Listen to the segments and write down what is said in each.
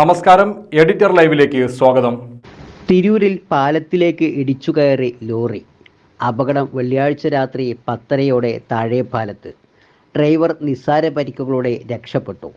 നമസ്കാരം എഡിറ്റർ ലൈവിലേക്ക് സ്വാഗതം. തിരൂരിൽ പാലത്തിലേക്ക് ഇടിച്ചു കയറി ലോറി. അപകടം വെള്ളിയാഴ്ച രാത്രി പത്തരയോടെ താഴെ പാലത്ത്. ഡ്രൈവർ നിസ്സാര പരിക്കുകളോടെ രക്ഷപ്പെട്ടു.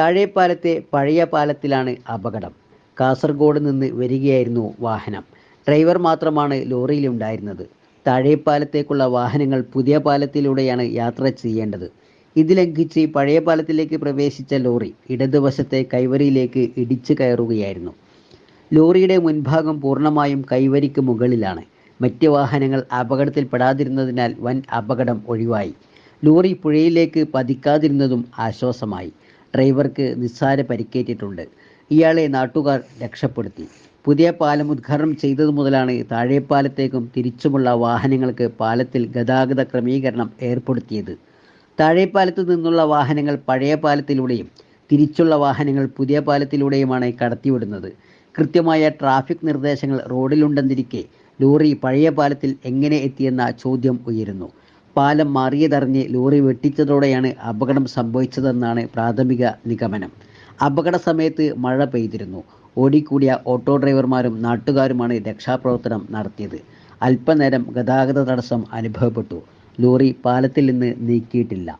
താഴെപ്പാലത്തെ പഴയ പാലത്തിലാണ് അപകടം. കാസർഗോഡ് നിന്ന് വരികയായിരുന്നു വാഹനം. ഡ്രൈവർ മാത്രമാണ് ലോറിയിലുണ്ടായിരുന്നത്. താഴെപ്പാലത്തേക്കുള്ള വാഹനങ്ങൾ പുതിയ പാലത്തിലൂടെയാണ് യാത്ര ചെയ്യേണ്ടത്. ഇത് ലംഘിച്ച് പഴയ പാലത്തിലേക്ക് പ്രവേശിച്ച ലോറി ഇടതുവശത്തെ കൈവരിയിലേക്ക് ഇടിച്ചു കയറുകയായിരുന്നു. ലോറിയുടെ മുൻഭാഗം പൂർണമായും കൈവരിക്ക് മുകളിലാണ്. മറ്റ് വാഹനങ്ങൾ അപകടത്തിൽപ്പെടാതിരുന്നതിനാൽ വൻ അപകടം ഒഴിവായി. ലോറി പുഴയിലേക്ക് പതിക്കാതിരുന്നതും ആശ്വാസമായി. ഡ്രൈവർക്ക് നിസ്സാര പരിക്കേറ്റിട്ടുണ്ട്. ഇയാളെ നാട്ടുകാർ രക്ഷപ്പെടുത്തി. പുതിയ പാലം ഉദ്ഘാടനം ചെയ്തതു മുതലാണ് താഴെപ്പാലത്തേക്കും തിരിച്ചുമുള്ള വാഹനങ്ങൾക്ക് പാലത്തിൽ ഗതാഗത ക്രമീകരണം ഏർപ്പെടുത്തിയത്. താഴെപ്പാലത്തു നിന്നുള്ള വാഹനങ്ങൾ പഴയ പാലത്തിലൂടെയും തിരിച്ചുള്ള വാഹനങ്ങൾ പുതിയ പാലത്തിലൂടെയുമാണ് കടത്തിവിടുന്നത്. കൃത്യമായ ട്രാഫിക് നിർദ്ദേശങ്ങൾ റോഡിലുണ്ടെന്നിരിക്കെ ലോറി പഴയ പാലത്തിൽ എങ്ങനെ എത്തിയെന്ന ചോദ്യം ഉയരുന്നു. പാലം മാറിയതറിഞ്ഞ് ലോറി വെട്ടിച്ചതോടെയാണ് അപകടം സംഭവിച്ചതെന്നാണ് പ്രാഥമിക നിഗമനം. അപകട സമയത്ത് മഴ പെയ്തിരുന്നു. ഓടിക്കൂടിയ ഓട്ടോ ഡ്രൈവർമാരും നാട്ടുകാരുമാണ് രക്ഷാപ്രവർത്തനം നടത്തിയത്. അല്പനേരം ഗതാഗത തടസ്സം അനുഭവപ്പെട്ടു. ലോറി പാലത്തിൽ നിന്ന് നീക്കിയിട്ടില്ല.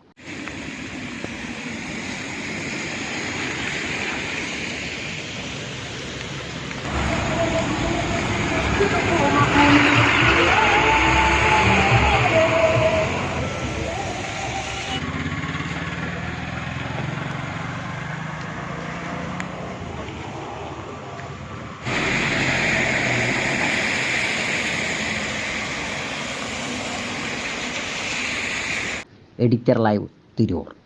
Editor live Tirur.